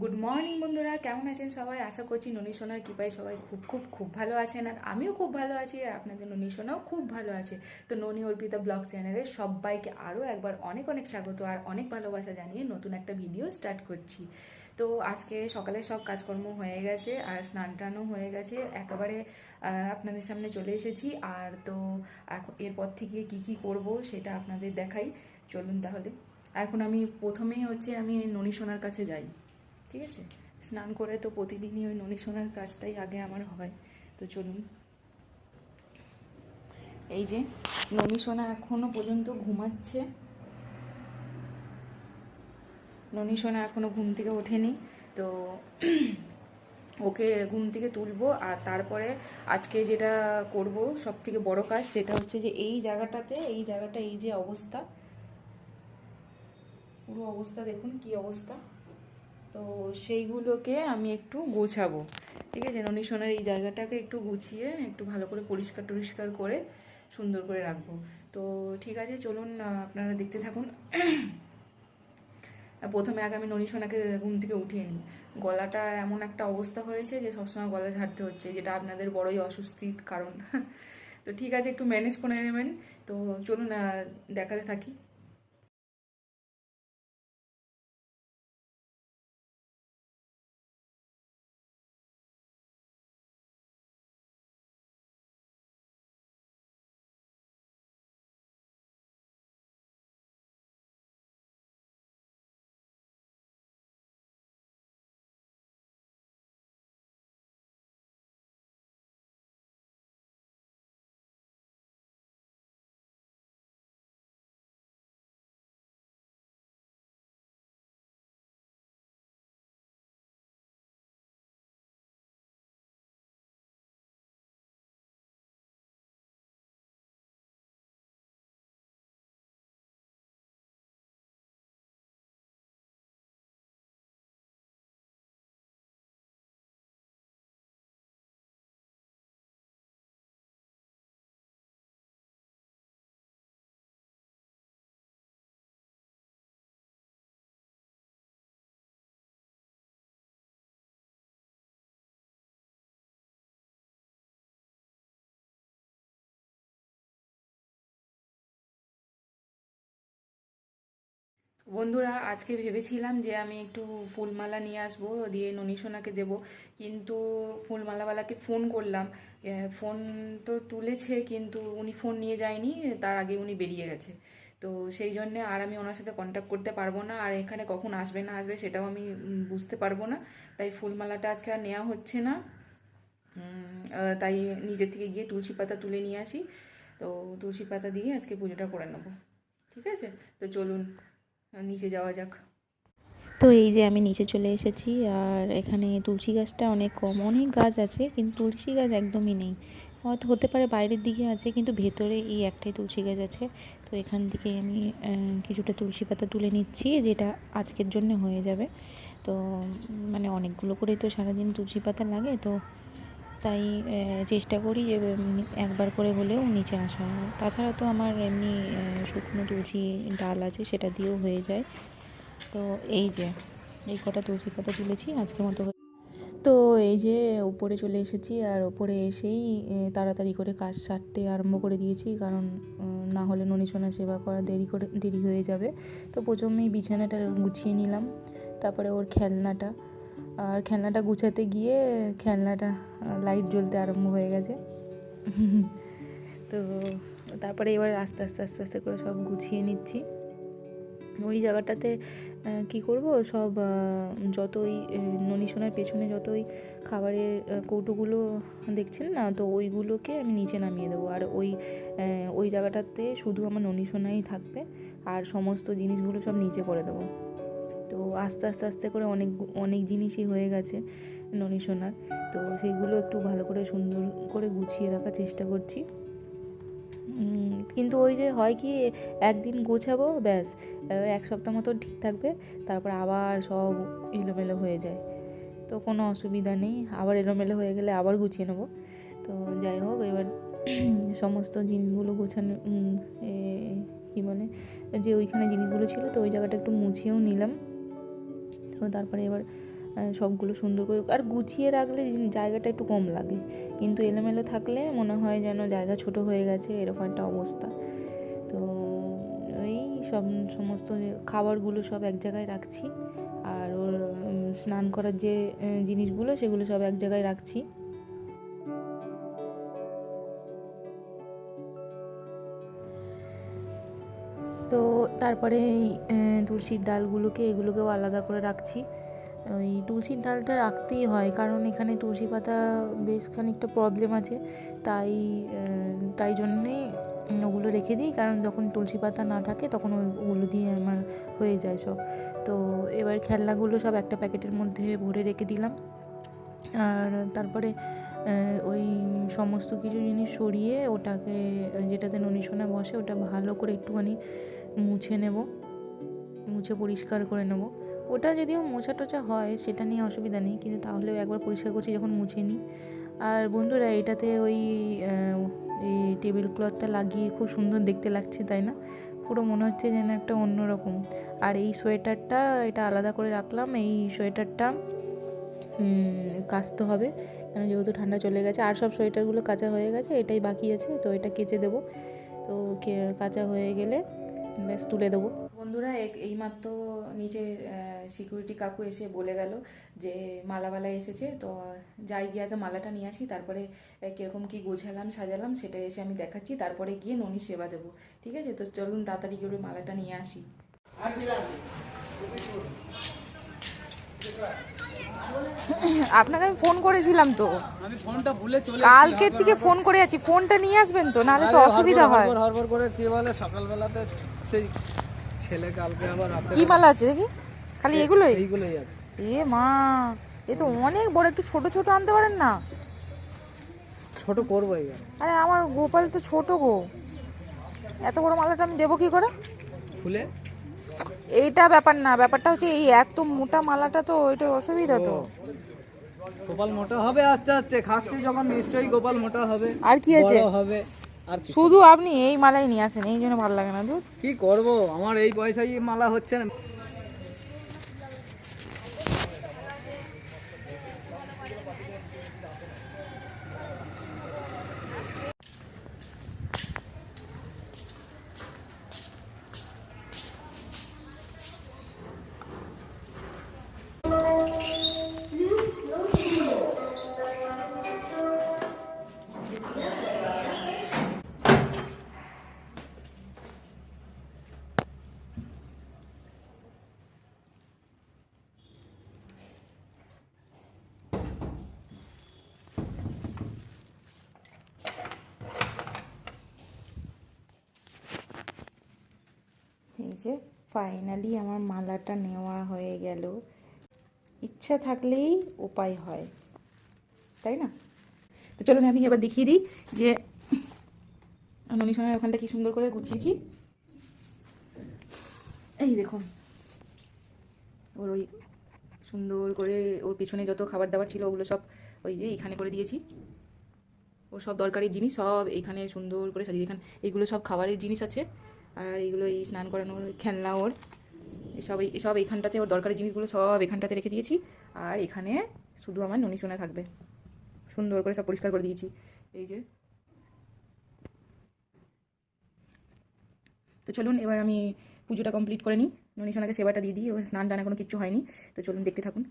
Good morning বন্ধুরা। কেমন আছেন সবাই? আশা করছি ননী সোনার কৃপায় সবাই খুব খুব খুব ভালো আছেন আর আমিও খুব ভালো আছি আর আপনাদের ননী সোনাও খুব ভালো আছে। তো ননী অর্পিতা ব্লগ চ্যানেলে সবাইকে আরও একবার অনেক অনেক স্বাগত আর অনেক ভালোবাসা জানিয়ে নতুন একটা ভিডিও স্টার্ট করছি। তো আজকে সকালে সব কাজকর্ম হয়ে গেছে আর স্নান টানও হয়ে গেছে। একেবারে আপনাদের সামনে চলে এসেছি আর তো এরপর থেকে কি কি করব সেটা আপনাদের দেখাই। চলুন তাহলে। এখন আমি প্রথমেই হচ্ছে আমি ননী সোনার কাছে যাই। ঠিক আছে? স্নান করে তো প্রতিদিনই ওই ননী সোনার কাজটাই আগে আমার হয়। তো চলুন। এই যে, ননী সোনা এখনও পর্যন্ত ঘুমাচ্ছে। ননী সোনা এখনও ঘুম থেকে ওঠেনি। তো ওকে ঘুম থেকে তুলবো আর তারপরে আজকে যেটা করব সব থেকে বড় কাজ সেটা হচ্ছে যে এই জায়গাটাতে, এই জায়গাটা এই যে অবস্থা। পুরো অবস্থা দেখুন কি অবস্থা। তো সেইগুলোকে আমি একটু গোছাবো। ঠিক আছে? ননী সোনার এই জায়গাটাকে একটু গুছিয়ে, একটু ভালো করে পরিষ্কার টরিষ্কার করে সুন্দর করে রাখব। তো ঠিক আছে, চলুন আপনারা দেখতে থাকুন। প্রথমে আগে আমি ননী সোনাকে ঘুম থেকে উঠিয়ে নিই। গলাটা এমন একটা অবস্থা হয়েছে যে সবসময় গলা ঝাড়তে হচ্ছে, যেটা আপনাদের বড়ই অস্বস্তির কারণ। তো ঠিক আছে, একটু ম্যানেজ করে নেবেন। তো চলুন দেখাতে থাকি। বন্ধুরা, আজকে ভেবেছিলাম যে আমি একটু ফুলমালা নিয়ে আসব, দিয়ে ননীশোনাকে দেব, কিন্তু ফুলমালাওয়ালাকে ফোন করলাম। ফোন তো তুলেছে, কিন্তু উনি ফোন নিয়ে যায়নি, তার আগে উনি বেরিয়ে গেছে। তো সেই জন্যে আর আমি ওনার সাথে কন্ট্যাক্ট করতে পারব না, আর এখানে কখন আসবে না আসবে সেটাও আমি বুঝতে পারব না। তাই ফুলমালাটা আজকে আর নেওয়া হচ্ছে না। তাই নিজের থেকে গিয়ে তুলসী পাতা তুলে নিয়ে আসি। তো তুলসী পাতা দিয়ে আজকে পুজোটা করে নেব। ঠিক আছে? তো চলুন নিচে যাওয়া যাক। তো এই যে আমি নিচে চলে এসেছি, আর এখানে তুলসী গাছটা অনেক কম, অনেক গাছ আছে, কিন্তু তুলসী গাছ একদমই নেই। হয়তো হতে পারে বাইরের দিকে আছে, কিন্তু ভেতরে এই একটাই তুলসী গাছ আছে। তো এখান থেকে আমি কিছুটা তুলসী পাতা তুলে নিচ্ছি, যেটা আজকের জন্য হয়ে যাবে। তো মানে অনেকগুলো করেই তো সারাদিন তুলসী পাতা লাগে, তো তাই চেষ্টা করি যে একবার করে হলেও নিচে আসা তাছাড়া তো আমার এমনি শুকনো তুলসী ডাল আছে, সেটা দিয়েও হয়ে যায়। তো এই যে, এই কটা তুলসী পাতা তুলেছি, আজকের মতো তো এই যে, উপরে চলে এসেছি, আর ওপরে এসেই তাড়াতাড়ি করে কাজ সারতে আরম্ভ করে দিয়েছি, কারণ না হলে ননীশোনা সেবা করা দেরি করে, দেরি হয়ে যাবে। তো প্রথমেই বিছানাটা গুছিয়ে নিলাম, তারপরে ওর খেলনাটা আর খেলনাটা গুছাতে গিয়ে খেলনাটা লাইট জ্বলতে আরম্ভ হয়ে গেছে। তো তারপরে এবার আস্তে আস্তে আস্তে আস্তে করে সব গুছিয়ে নিচ্ছি। ওই জায়গাটাতে কি করব? সব যতই ননী সোনার পেছনে যতই খাবারের কৌটোগুলো দেখছেন না, তো ওইগুলোকে আমি নিচে নামিয়ে দেবো। আর ওই ওই জায়গাটাতে শুধু আমার ননী সোনাই থাকবে, আর সমস্ত জিনিসগুলো সব নিচে করে দেবো। আস্তে আস্তে আস্তে করে অনেক অনেক জিনিসই হয়ে গেছে ননি সোনার। তো সেইগুলো একটু ভালো করে সুন্দর করে গুছিয়ে রাখার চেষ্টা করছি। কিন্তু ওই যে হয় কি, একদিন গোছাবো, ব্যাস, এক সপ্তাহ মতো ঠিক থাকবে, তারপর আবার সব এলোমেলো হয়ে যায়। তো কোনো অসুবিধা নেই, আবার এলোমেলো হয়ে গেলে আবার গুছিয়ে নেব। তো যাই হোক, এবার সমস্ত জিনিসগুলো গোছানো কী বলে, যে ওইখানে জিনিসগুলো ছিল, তো ওই জায়গাটা একটু মুছিয়েও নিলাম। তো তারপরে এবার সবগুলো সুন্দর করে, আর গুছিয়ে রাখলে জায়গাটা একটু কম লাগে। কিন্তু এলোমেলো থাকলে মনে হয় যেন জায়গা ছোট হয়ে গেছে, এরকম একটা অবস্থা। তো এই সব সমস্ত খাবারগুলো সব এক জায়গায় রাখছি। আর ওর স্নান করার যে জিনিসগুলো সেগুলো সব এক জায়গায় রাখছি। তারপরে এই তুলসীর ডালগুলোকে এগুলোকেও আলাদা করে রাখছি। ওই তুলসীর ডালটা রাখতেই হয় কারণ এখানে তুলসী পাতা বেশ খানিকটা প্রবলেম আছে। তাই তাই জন্যে উম, ওগুলো রেখে দিই কারণ যখন তুলসী পাতা না থাকে তখন ওগুলো দিয়ে আমার হয়ে যায় সব। তো এবার খেলনাগুলো সব একটা প্যাকেটের মধ্যে ভরে রেখে দিলাম। আর তারপরে ওই সমস্ত কিছু জিনিস সরিয়ে ওটাকে যেটাতে ননিশোনা বসে ওটা ভালো করে একটুখানি মুছে নেব, মুছে পরিষ্কার করে নেব। ওটা যদিও মোছা টোছা হয়, সেটা নিয়ে অসুবিধা নেই, কিন্তু তাহলেও একবার পরিষ্কার করছি যখন মুছে নিই। আর বন্ধুরা, এটাতে ওই এই টেবিল ক্লথটা লাগিয়ে খুব সুন্দর দেখতে লাগছে, তাই না? পুরো মনে হচ্ছে যেন একটা অন্যরকম আর এই সোয়েটারটা, এটা আলাদা করে রাখলাম, এই সোয়েটারটা কাচতে হবে। কেন যেহেতু ঠান্ডা চলে গেছে, আর সব সোয়েটারগুলো কাচা হয়ে গেছে, এটাই বাকি আছে, তো এটা কেচে দেবো। তো কাচা হয়ে গেলে ব্যাস তুলে দেবো। বন্ধুরা এক- এইমাত্র নিচের সিকিউরিটি কাকু এসে বলে গেল যে মালাবালা এসেছে তো যাই গিয়ে আগে মালাটা নিয়ে আসি তারপরে কীরকম কীরকম কি গোছালাম সাজালাম সেটা এসে আমি দেখাচ্ছি তারপরে গিয়ে ননি সেবা দেবো ঠিক আছে? তো চলুন তাড়াতাড়ি করে মালাটা নিয়ে আসি। আপনাকে আমি ফোন করেছিলাম তো। আমি ফোনটা ভুলে চলে কালকের থেকে ফোন করে আছি। ফোনটা নিয়ে আসবেন তো নাহলে তো অসুবিধা হয়। হরবর হরবর করে কি বলে সকালবেলাতে সেই ছেলে কালকে আবার কি মালা আছে দেখি? খালি এগুলোই? এইগুলোই আছে। এ মা এ তো অনেক বড় একটু ছোট ছোট আনতে পারেন না? ছোট করব আরে আমার গোপাল তো ছোট গো। এত বড় মালাটা আমি দেবো কি করে? খুলে? এইটা ব্যাপার না ব্যাপারটা হচ্ছে এই এত মোটা মালাটা তো ওইটা অসুবিধা তো। গোপাল মোটা হবে আস্তে আস্তে খাচ্ছি যখন নিশ্চয়ই গোপাল মোটা হবে আর কি আছে? হবে আর শুধু আপনি এই মালাই নিয়ে আসেন এই জন্য ভালো লাগে না দুধ। কি করব আমার এই পয়সায় মালা হচ্ছে না। যে ফাইনালি আমার মালাটা নেওয়া হয়ে গেল। ইচ্ছা থাকলেই উপায় হয়, তাই না? তো চলুন আমি এবার দেখিয়ে দিই যে ননিসনের ওখানটা কি সুন্দর করে গুছিয়েছি। এই দেখুন, ওর ওই সুন্দর করে ওর পিছনে যত খাবার দাবার ছিল ওগুলো সব ওই যে এখানে করে দিয়েছি। ওর সব দরকারি জিনিস সব এখানে সুন্দর করে সাজিয়ে, এখানে এইগুলো সব খাবারের জিনিস আছে। আর এইগুলো এই স্নান করানোর খেলনা ওর। এসব এই- এসব এইখানটাতে ওর দরকারি জিনিসগুলো সব এখানটাতে রেখে দিয়েছি। আর এখানে শুধু আমার ননি সোনা থাকবে। সুন্দর করে সব পরিষ্কার করে দিয়েছি। এই যে। তো চলুন, এবার আমি পুজোটা কমপ্লিট করে নিই। ননি সোনাকে সেবাটা দিয়ে দিই, ও স্নান টান কোনো কিচ্ছু হয়নি। তো চলুন, দেখতে থাকুন।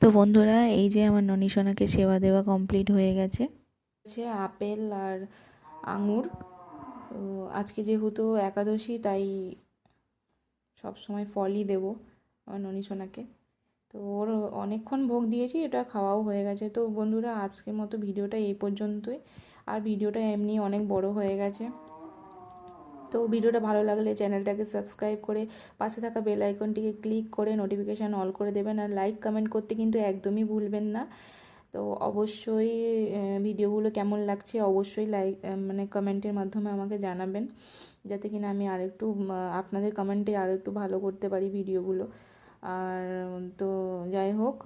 তো বন্ধুরা, এই যে আমার ননিসোনাকে সেবা দেওয়া কমপ্লিট হয়ে গেছে। আছে আপেল আর আঙুর। তো আজকে যেহেতু একাদশী, তাই সব সময় ফলই দেব আমার ননী সোনাকে। তো ওর অনেকক্ষণ ভোগ দিয়েছি, এটা খাওয়াও হয়ে গেছে। তো বন্ধুরা, আজকের মতো ভিডিওটা এই পর্যন্তই। আর ভিডিওটা এমনি অনেক বড় হয়ে গেছে। তো ভিডিওটা ভালো লাগলে চ্যানেলটাকে সাবস্ক্রাইব করে পাশে থাকা বেল আইকনটিকে ক্লিক করে নোটিফিকেশান অল করে দেবেন আর লাইক কমেন্ট করতে কিন্তু একদমই ভুলবেন না। তো অবশ্যই ভিডিওগুলো কেমন লাগছে অবশ্যই লাইক মানে কমেন্টের মাধ্যমে আমাকে জানাবেন। যাতে কিনা আমি আরেকটু আপনাদের কমেন্টে আরও একটু ভালো করতে পারি ভিডিওগুলো। আর তো যাই হোক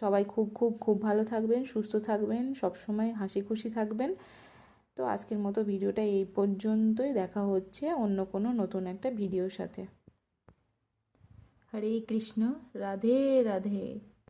সবাই খুব খুব খুব ভালো থাকবেন, সুস্থ থাকবেন সব সময় হাসি খুশি থাকবেন। তো আজকের মতো ভিডিওটা এই পর্যন্তই। দেখা হচ্ছে অন্য কোনো নতুন একটা ভিডিওর সাথে। হরে কৃষ্ণ, রাধে রাধে।